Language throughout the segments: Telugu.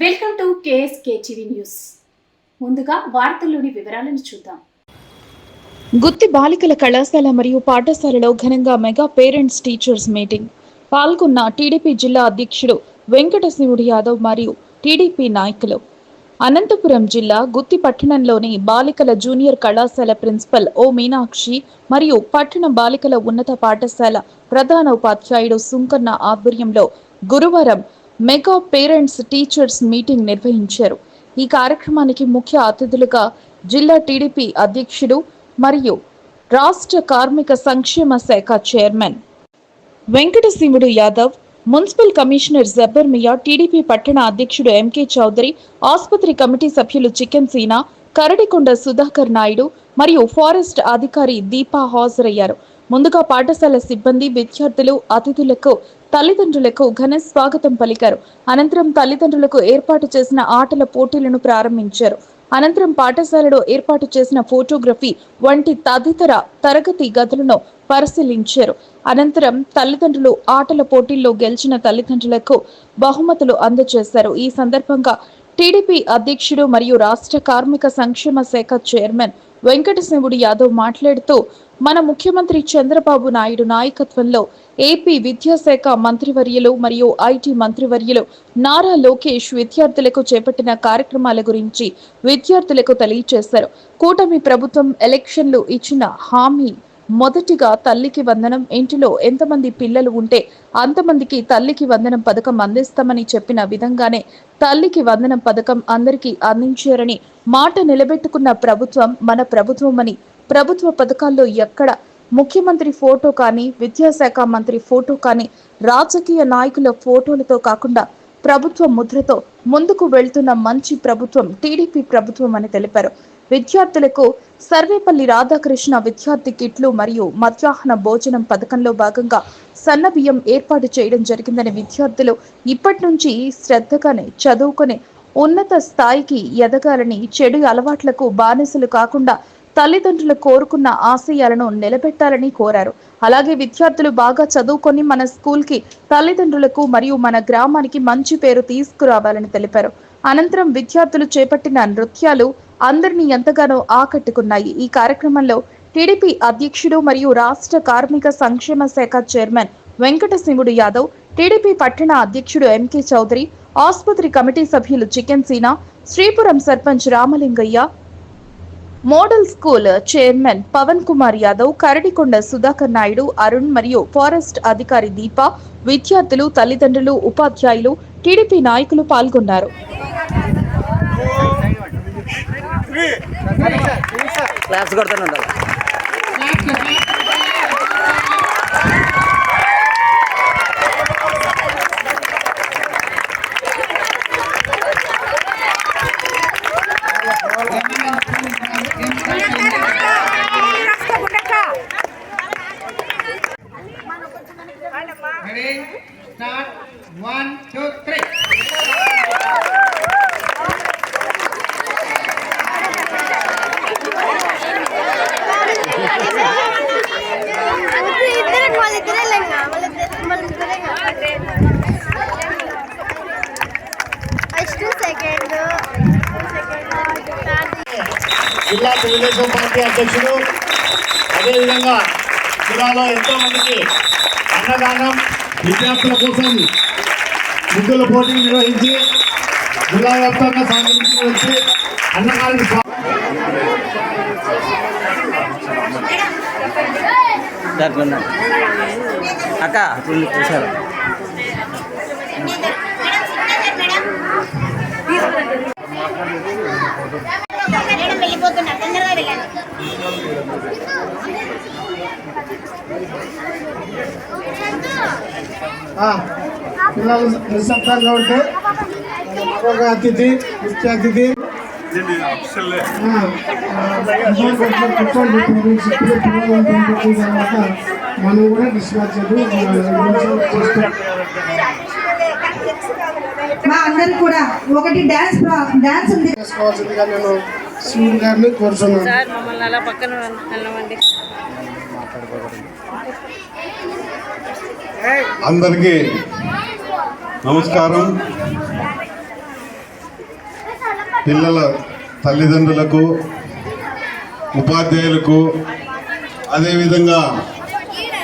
Welcome to KSK TV news. ముందుగా వార్తల్లోని వివరాలను చూద్దాం. గుత్తి బాలికల కళాశాల మరియు పాఠశాలలో ఘనంగా మెగా పేరెంట్స్ టీచర్స్ మీటింగ్. పాల్గొన్న టీడీపీ జిల్లా అధ్యక్షుడు వెంకటశివుడు యాదవ్ మరియు టీడీపీ నాయకులు. అనంతపురం జిల్లా గుత్తి పట్టణంలోని బాలికల జూనియర్ కళాశాల ప్రిన్సిపల్ ఓ మీనాక్షి మరియు పట్టణ బాలికల ఉన్నత పాఠశాల ప్రధాన ఉపాధ్యాయుడు సుంకన్న ఆధ్వర్యంలో గురువారం మెగా పేరెంట్స్ టీచర్స్ మీటింగ్ నిర్వహించారు. ఈ కార్యక్రమానికి ముఖ్య అతిథులుగా జిల్లా టీడీపీ అధ్యక్షుడు మరియు రాష్ట్ర కార్మిక సంక్షేమ శాఖ chairman Venkatasimhudu Yadav municipal commissioner Jabbar Miya TDP పట్టణ అధ్యక్షుడు ఎంకే చౌదరి ఆసుపత్రి కమిటీ సభ్యులు చికెన్ సీనా కరడికొండ సుధాకర్ నాయుడు మరియు ఫారెస్ట్ అధికారి దీపా హాజరయ్యారు. ముందుగా పాఠశాల సిబ్బంది విద్యార్థులు అతిథులకు తల్లిదండ్రులకు ఘన స్వాగతం పలికారు. అనంతరం తల్లిదండ్రులకు ఏర్పాటు చేసిన ఆటల పోటీలను ప్రారంభించారు. అనంతరం పాఠశాలలో ఏర్పాటు చేసిన ఫోటోగ్రఫీ వంటి తదితర తరగతి గదులను పరిశీలించారు. అనంతరం తల్లిదండ్రులు ఆటల పోటీల్లో గెలిచిన తల్లిదండ్రులకు బహుమతులు అందజేశారు. ఈ సందర్భంగా టీడీపీ అధ్యక్షుడు మరియు రాష్ట్ర కార్మిక సంక్షేమ శాఖ చైర్మన్ వెంకటశివుడు యాదవ్ మాట్లాడుతూ మన ముఖ్యమంత్రి చంద్రబాబు నాయుడు నాయకత్వంలో ఏపీ విద్యాశాఖ మంత్రివర్యులు మరియు ఐటీ మంత్రివర్యులు నారా లోకేష్ విద్యార్థులకు చేపట్టిన కార్యక్రమాల గురించి విద్యార్థులకు తెలియజేశారు కూటమి ప్రభుత్వం ఎలక్షన్లు ఇచ్చిన హామీ మొదటిగా తల్లికి వందనం ఇంటిలో ఎంతమంది పిల్లలు ఉంటే అంతమందికి తల్లికి వందనం పథకం అందిస్తామని చెప్పిన విధంగానే తల్లికి వందనం పథకం అందరికీ అందించారని మాట నిలబెట్టుకున్న ప్రభుత్వం మన ప్రభుత్వమని ప్రభుత్వ పథకాల్లో ఎక్కడ ముఖ్యమంత్రి ఫోటో కానీ విద్యాశాఖ మంత్రి ఫోటో కానీ రాజకీయ నాయకుల ఫోటోలతో కాకుండా ప్రభుత్వ ముద్రతో ముందుకు వెళ్తున్న మంచి ప్రభుత్వం టీడీపీ ప్రభుత్వం అని తెలిపారు. విద్యార్థులకు సర్వేపల్లి రాధాకృష్ణ విద్యార్థి కిట్లు మరియు మధ్యాహ్న భోజనం పథకంలో భాగంగా సన్న బియ్యం ఏర్పాటు చేయడం జరిగిందని విద్యార్థులు ఇప్పటి నుంచి శ్రద్ధగానే చదువుకొని ఉన్నత స్థాయికి ఎదగాలని చెడు అలవాట్లకు బానిసలు కాకుండా తల్లిదండ్రులు కోరుకున్న ఆశయాలను నిలబెట్టాలని కోరారు. అలాగే విద్యార్థులు బాగా చదువుకొని మన స్కూల్కి తల్లిదండ్రులకు మరియు మన గ్రామానికి మంచి పేరు తీసుకురావాలని తెలిపారు. అనంతరం విద్యార్థులు చేపట్టిన నృత్యాలు అందరినీ ఎంతగానో ఆకట్టుకున్నాయి. ఈ కార్యక్రమంలో టీడీపీ అధ్యక్షుడు మరియు రాష్ట్ర కార్మిక సంక్షేమ శాఖ చైర్మన్ వెంకటశివుడు యాదవ్ టీడీపీ పట్టణ అధ్యక్షుడు ఎంకే చౌదరి ఆసుపత్రి కమిటీ సభ్యులు chicken Seena Sripuram sarpanch Ramalingaiah model school chairman Pavan Kumar Yadav Karadikonda Sudhakar Naidu Arun మరియు ఫారెస్ట్ అధికారి దీప విద్యార్థులు తల్లిదండ్రులు ఉపాధ్యాయులు టీడీపీ నాయకులు పాల్గొన్నారు. క్లాప్స్ తెలుగుదేశం పార్టీ అధ్యక్షుడు అదేవిధంగా జిల్లాలో ఎంతో మందికి అన్నదానం విద్యార్థుల కోసం ముగ్గుల పోటీలు నిర్వహించి జిల్లా వ్యాప్తంగా వచ్చి అన్నదానానికి దాంట్లో. అక్క చూసారు వెళ్ళిపోతున్నా పిల్లలు నిశ్శబ్దంగా ఉంటే ఒక అతిథి ముఖ్య అతిథి తర్వాత మనం కూడా డిస్పాచ్ మా కూడా ఒకటి డాన్స్ డాన్స్ ఉంది. చేసుకోవాల్సిందిగా నేను సీఎం గారిని కోరుతున్నాను సార్ మమ్మల్ని అలా పక్కన వెళ్ళమండి. అందరికీ నమస్కారం. పిల్లల తల్లిదండ్రులకు ఉపాధ్యాయులకు అదేవిధంగా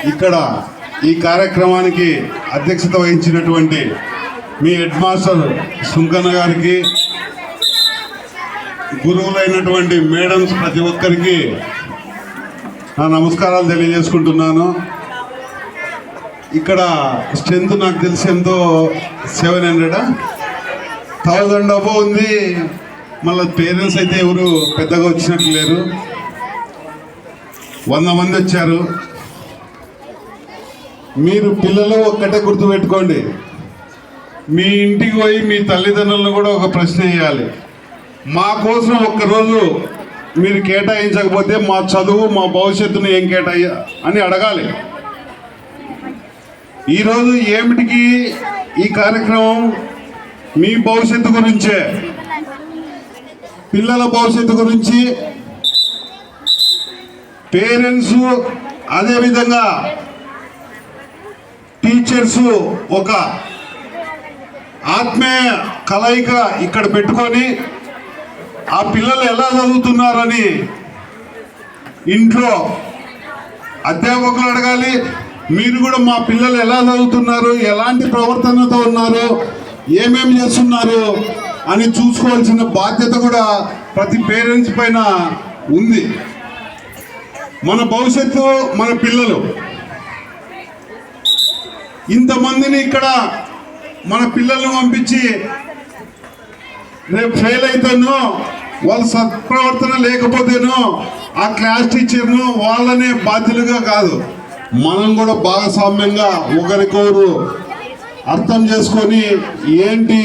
ఇక్కడ ఈ కార్యక్రమానికి అధ్యక్షత వహించినటువంటి మీ హెడ్ మాస్టర్ సుంకన్న గారికి గురువులైనటువంటి మేడమ్స్ ప్రతి ఒక్కరికి నా నమస్కారాలు తెలియజేసుకుంటున్నాను. ఇక్కడ స్ట్రెంత్ నాకు తెలిసి ఎంతో సెవెన్ హండ్రెడా? థౌజండ్ అబో ఉంది. మళ్ళీ పేరెంట్స్ అయితే ఎవరు పెద్దగా వచ్చినట్లు లేరు. వంద మంది వచ్చారు. మీరు పిల్లలు ఒక్కటే గుర్తుపెట్టుకోండి. మీ ఇంటికి పోయి మీ తల్లిదండ్రులను కూడా ఒక ప్రశ్న వేయాలి. మా కోసం ఒక్కరోజు మీరు కేటాయించకపోతే మా చదువు మా భవిష్యత్తును ఏం కేటాయ అని అడగాలి. ఈరోజు ఏమిటికి ఈ కార్యక్రమం? మీ భవిష్యత్తు గురించే. పిల్లల భవిష్యత్తు గురించి. పేరెంట్స్ అదేవిధంగా టీచర్స్ ఒక ఆత్మీయ కలయిక ఇక్కడ పెట్టుకొని ఆ పిల్లలు ఎలా చదువుతున్నారని ఇంట్లో అధ్యాపకులు అడగాలి. మీరు కూడా మా పిల్లలు ఎలా చదువుతున్నారు? ఎలాంటి ప్రవర్తనతో ఉన్నారు? ఏమేమి చేస్తున్నారు? అని చూసుకోవాల్సిన బాధ్యత కూడా ప్రతి పేరెంట్స్ పైన ఉంది. మన భవిష్యత్తు మన పిల్లలు. ఇంతమందిని ఇక్కడ మన పిల్లలను పంపించి రేపు ఫెయిల్ అవుతాను వాళ్ళ సత్ప్రవర్తన లేకపోతేనో ఆ క్లాస్ టీచర్ను వాళ్ళనే బాధ్యులుగా కాదు మనం కూడా భాగస్వామ్యంగా ఒకరికొకరు అర్థం చేసుకొని ఏంటి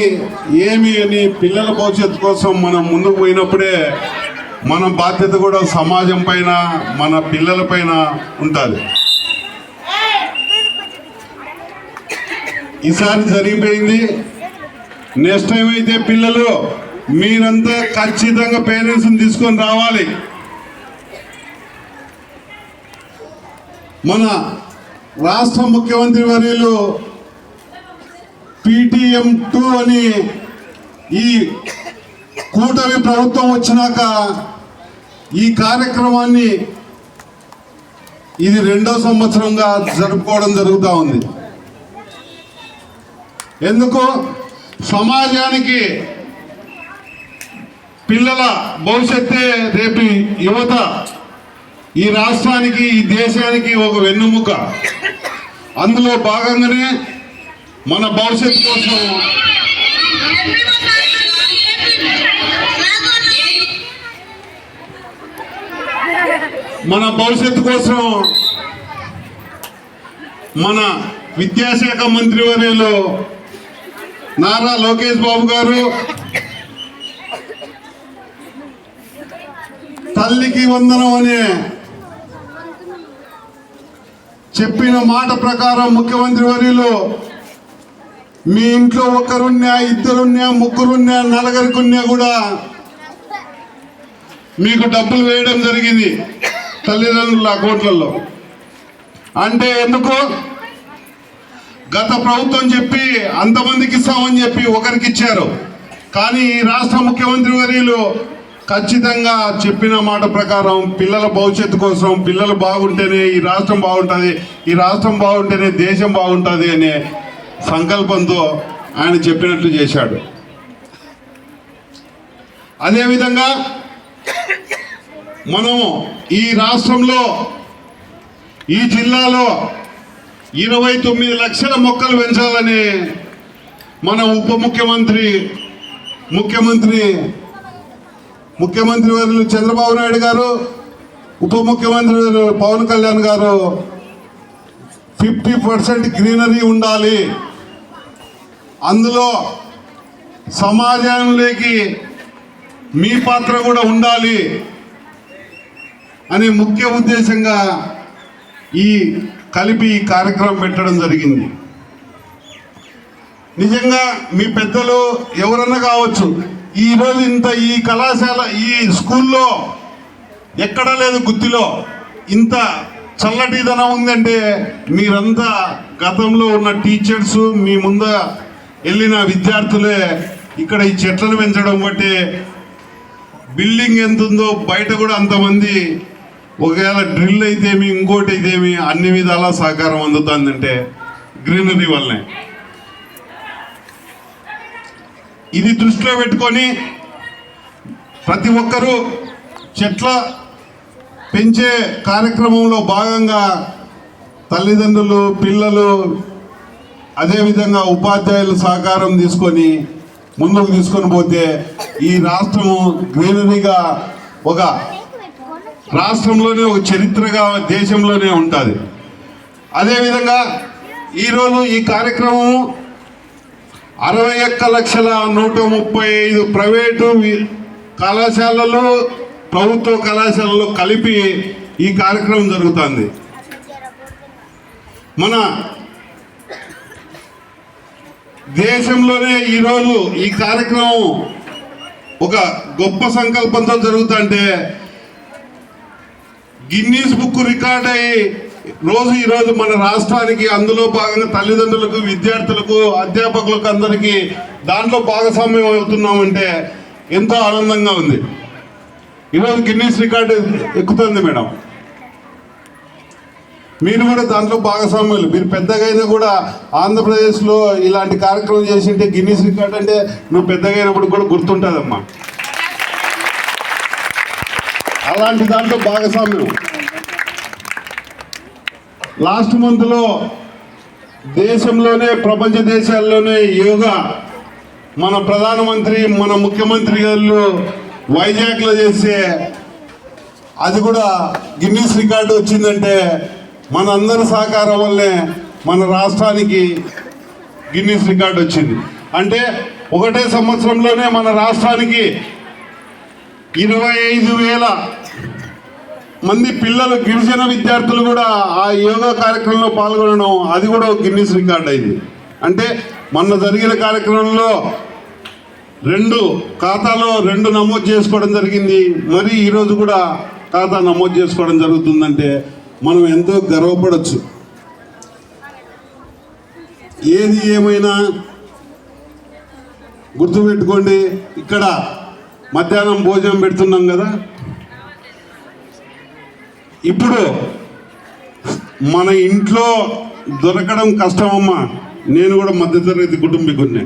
ఏమి అని పిల్లల భవిష్యత్తు కోసం మనం ముందుకు పోయినప్పుడే మన బాధ్యత కూడా సమాజం పైన మన పిల్లల పైన ఉంటుంది ఈసారి జరిగిపోయింది. నెక్స్ట్ టైం అయితే పిల్లలు మీరంతా ఖచ్చితంగా పేరెంట్స్ని తీసుకొని రావాలి. మన రాష్ట్ర ముఖ్యమంత్రి వర్యులు పీటీఎం టూ అని ఈ కూటమి ప్రభుత్వం వచ్చినాక ఈ కార్యక్రమాన్ని ఇది రెండో సంవత్సరంగా జరుపుకోవడం జరుగుతూ ఉంది. ఎందుకు? సమాజానికి పిల్లల భవిష్యత్తే రేపు యువత ఈ రాష్ట్రానికి ఈ దేశానికి ఒక వెన్నుముక. అందులో భాగంగానే మన భవిష్యత్తు కోసం మన భవిష్యత్తు కోసం మన విద్యాశాఖ మంత్రివర్యంలో నారా లోకేష్ బాబు గారు. తల్లికి వందనం అనే చెప్పిన మాట ప్రకారం ముఖ్యమంత్రి వర్యులు మీ ఇంట్లో ఒకరున్నా ఇద్దరున్నా ముగ్గురున్నా నలుగురికున్నా కూడా మీకు డబ్బులు వేయడం జరిగింది తల్లిదండ్రుల అకౌంట్లలో. అంటే ఎందుకు? గత ప్రభుత్వం చెప్పి అంతమందికి ఇస్తామని చెప్పి ఒకరికి ఇచ్చారు కానీ ఈ రాష్ట్ర ముఖ్యమంత్రి వర్యులు ఖచ్చితంగా చెప్పిన మాట ప్రకారం పిల్లల భవిష్యత్తు కోసం పిల్లలు బాగుంటేనే ఈ రాష్ట్రం బాగుంటుంది ఈ రాష్ట్రం బాగుంటేనే దేశం బాగుంటుంది అనే సంకల్పంతో ఆయన చెప్పినట్లు చేశాడు. అదేవిధంగా మనం ఈ రాష్ట్రంలో ఈ జిల్లాలో ఇరవై తొమ్మిది లక్షల మొక్కలు పెంచాలని మన ఉప ముఖ్యమంత్రి ముఖ్యమంత్రి ముఖ్యమంత్రి వారు చంద్రబాబు నాయుడు గారు ఉప ముఖ్యమంత్రి పవన్ కళ్యాణ్ గారు ఫిఫ్టీ పర్సెంట్ గ్రీనరీ ఉండాలి. అందులో సమాజంలోకి మీ పాత్ర కూడా ఉండాలి. అనే ముఖ్య ఉద్దేశంగా ఈ కలిపి ఈ కార్యక్రమం పెట్టడం జరిగింది. నిజంగా మీ పెద్దలు ఎవరన్నా కావచ్చు ఈ రోజు ఇంత ఈ కళాశాల ఈ స్కూల్లో ఎక్కడ లేదు గుత్తిలో. ఇంత చల్లటిదనం ఉందంటే మీరంతా గతంలో ఉన్న టీచర్స్ మీ ముంద వెళ్ళిన విద్యార్థులే ఇక్కడ ఈ చెట్లను పెంచడం బట్టి బిల్డింగ్ ఎంత ఉందో బయట కూడా అంతమంది ఒకవేళ డ్రిల్ అయితేమి ఇంకోటి అయితేమి అన్ని విధాల సహకారం అందుతుందంటే గ్రీనరీ వల్లనే. ఇది దృష్టిలో పెట్టుకొని ప్రతి ఒక్కరూ చెట్ల పెంచే కార్యక్రమంలో భాగంగా తల్లిదండ్రులు పిల్లలు అదేవిధంగా ఉపాధ్యాయులు సహకారం తీసుకొని ముందుకు తీసుకొని పోతే ఈ రాష్ట్రము గ్రీనరీగా ఒక రాష్ట్రంలోనే ఒక చరిత్రగా దేశంలోనే ఉంటుంది. అదేవిధంగా ఈరోజు ఈ కార్యక్రమం అరవై ఒక్క లక్షల నూట ముప్పై ఐదు ప్రైవేటు కళాశాలలు ప్రభుత్వ కళాశాలలో కలిపి ఈ కార్యక్రమం జరుగుతుంది. మన దేశంలోనే ఈరోజు ఈ కార్యక్రమం ఒక గొప్ప సంకల్పంతో జరుగుతుంటే గిన్నీస్ బుక్ రికార్డ్ అయ్యి రోజు ఈరోజు మన రాష్ట్రానికి అందులో భాగంగా తల్లిదండ్రులకు విద్యార్థులకు అధ్యాపకులకు అందరికీ దాంట్లో భాగస్వామ్యం అవుతున్నామంటే ఎంతో ఆనందంగా ఉంది. ఈరోజు గిన్నీస్ రికార్డు ఎక్కుతుంది మేడం. మీరు కూడా దాంట్లో భాగస్వామ్యులు. మీరు పెద్దగైనా కూడా ఆంధ్రప్రదేశ్లో ఇలాంటి కార్యక్రమం చేసింటే గిన్నీస్ రికార్డ్ అంటే నువ్వు పెద్దగా అయినప్పుడు కూడా గుర్తుంటుందమ్మా. అలాంటి దాంట్లో భాగస్వామ్యం. లాస్ట్ మంత్లో దేశంలోనే ప్రపంచ దేశాల్లోనే యోగా మన ప్రధానమంత్రి మన ముఖ్యమంత్రి గారు వైజాగ్లో చేస్తే అది కూడా గిన్నీస్ రికార్డు వచ్చిందంటే మన అందరి సహకారం వల్లే మన రాష్ట్రానికి గిన్నీస్ రికార్డు వచ్చింది. అంటే ఒకటే సంవత్సరంలోనే మన రాష్ట్రానికి ఇరవై ఐదు వేల మంది పిల్లలు గిరిజన విద్యార్థులు కూడా ఆ యోగా కార్యక్రమంలో పాల్గొనడం అది కూడా ఒక రికార్డ్ అయింది. అంటే మొన్న జరిగిన కార్యక్రమంలో రెండు ఖాతాలో రెండు నమోదు చేసుకోవడం జరిగింది. మరి ఈరోజు కూడా ఖాతా నమోదు చేసుకోవడం జరుగుతుందంటే మనం ఎంతో గర్వపడచ్చు. ఏది ఏమైనా గుర్తుపెట్టుకోండి. ఇక్కడ మధ్యాహ్నం భోజనం పెడుతున్నాం కదా. ఇప్పుడు మన ఇంట్లో దొరకడం కష్టమమ్మా. నేను కూడా మధ్యతరగతి కుటుంబీకుడిని.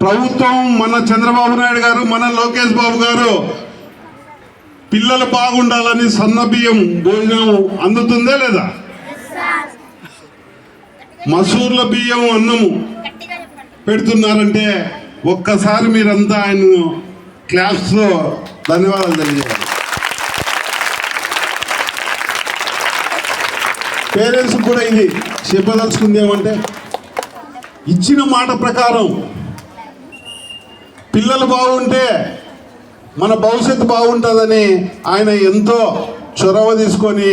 ప్రభుత్వం మన చంద్రబాబు నాయుడు గారు మన లోకేష్ బాబు గారు పిల్లలు బాగుండాలని సన్న బియ్యం భోజనం అందుతుందా లేదా? మసూర్ల బియ్యం అన్నము పెడుతున్నారంటే ఒక్కసారి మీరంతా ఆయన క్లాస్లో ధన్యవాదాలు తెలియజేయాలి పేరెంట్స్ కూడా ఇది చెప్పదలుచుకుంది ఏమంటే ఇచ్చిన మాట ప్రకారం పిల్లలు బాగుంటే మన భవిష్యత్తు బాగుంటుందని ఆయన ఎంతో చొరవ తీసుకొని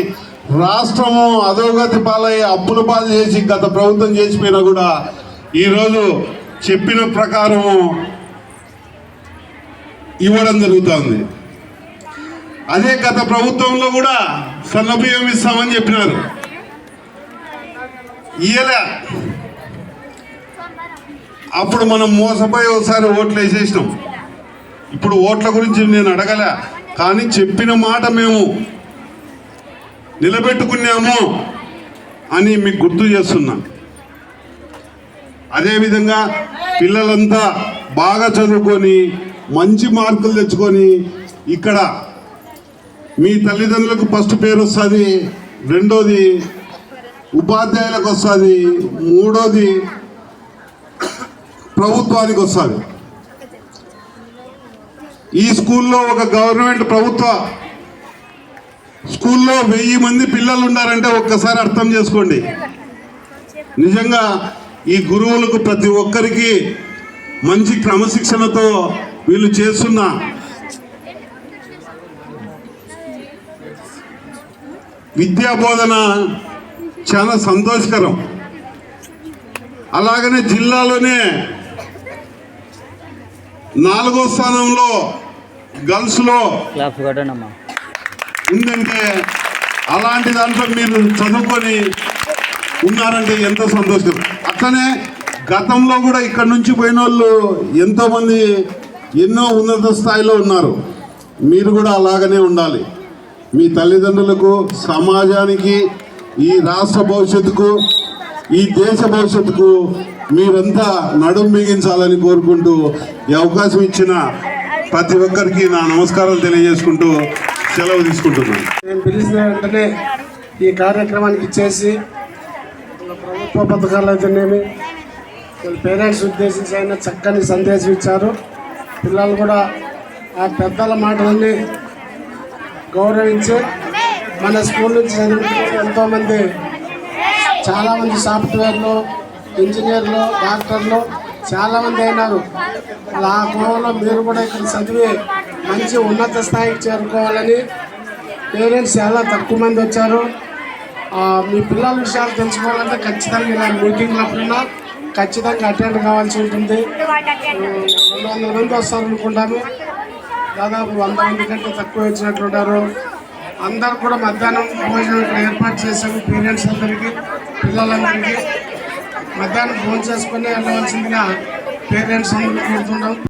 రాష్ట్రము అధోగతి పాలై అప్పుల పాలు చేసి గత ప్రభుత్వం చేసిపోయినా కూడా ఈరోజు చెప్పిన ప్రకారము ఇవ్వడం జరుగుతుంది. అదే గత ప్రభుత్వంలో కూడా సన్నబియ్యం ఇస్తామని చెప్పినారు. ఇయలే అప్పుడు మనం మోసపోయి ఒకసారి ఓట్లు వేసేసినాం. ఇప్పుడు ఓట్ల గురించి నేను అడగలే కానీ చెప్పిన మాట మేము నిలబెట్టుకున్నాము అని మీకు గుర్తు చేస్తున్నా. అదేవిధంగా పిల్లలంతా బాగా చదువుకొని మంచి మార్కులు తెచ్చుకొని ఇక్కడ మీ తల్లిదండ్రులకు ఫస్ట్ పేరు వస్తుంది రెండోది ఉపాధ్యాయులకు వస్తుంది మూడోది ప్రభుత్వానికి వస్తుంది. ఈ స్కూల్లో ఒక గవర్నమెంట్ ప్రభుత్వ స్కూల్లో వెయ్యి మంది పిల్లలు ఉన్నారంటే ఒక్కసారి అర్థం చేసుకోండి. నిజంగా ఈ గురువులకు ప్రతి ఒక్కరికి మంచి క్రమశిక్షణతో వీళ్ళు చేస్తున్న విద్యా బోధన చాలా సంతోషకరం. అలాగనే జిల్లాలోనే నాలుగో స్థానంలో గర్ల్స్లో ఉందంటే అలాంటి దాంట్లో మీరు చదువుకొని ఉన్నారంటే ఎంతో సంతోషం అట్లనే గతంలో కూడా ఇక్కడ నుంచి పోయిన వాళ్ళు ఎంతోమంది ఎన్నో ఉన్నత స్థాయిలో ఉన్నారు. మీరు కూడా అలాగనే ఉండాలి. మీ తల్లిదండ్రులకు సమాజానికి ఈ రాష్ట్ర భవిష్యత్తుకు ఈ దేశ భవిష్యత్తుకు మీరంతా నడుం బిగించాలని కోరుకుంటూ ఈ అవకాశం ఇచ్చిన ప్రతి ఒక్కరికి నా నమస్కారాలు తెలియజేసుకుంటూ సెలవు తీసుకుంటున్నాను. నేను పిలిచిన వెంటనే ఈ కార్యక్రమానికి ఇచ్చేసి ప్రభుత్వ పథకాలు అయితేనేమి పేరెంట్స్ ఉద్దేశించి అయినా చక్కని సందేశం ఇచ్చారు. పిల్లలు కూడా ఆ పెద్దల మాటలన్నీ గౌరవించి మన స్కూల్ నుంచి చదివిన ఎంతోమంది చాలామంది సాఫ్ట్వేర్లు ఇంజనీర్లు డాక్టర్లు చాలామంది అయినారు. అలా ఆ కోవలో మీరు కూడా ఇక్కడ చదివి మంచి ఉన్నత స్థాయికి చేరుకోవాలని పేరెంట్స్ చాలా తక్కువ మంది వచ్చారు. మీ పిల్లల విషయాలు తెలుసుకోవాలంటే ఖచ్చితంగా ఇలా మీటింగ్లు అప్పుడున్నా ఖచ్చితంగా అటెండ్ కావాల్సి ఉంటుంది. రెండు వందల మంది వస్తారు అనుకుంటాము దాదాపు వంద మంది కంటే తక్కువ వచ్చినట్లుంటారు అందరు కూడా మధ్యాహ్నం భోజనం ఇక్కడ ఏర్పాటు చేశాము పేరెంట్స్ అందరికీ పిల్లలందరికీ. మధ్యాహ్నం భోజనం చేసుకుని వెళ్ళవలసిందిగా పేరెంట్స్ అందరూ కోరుతున్నాం.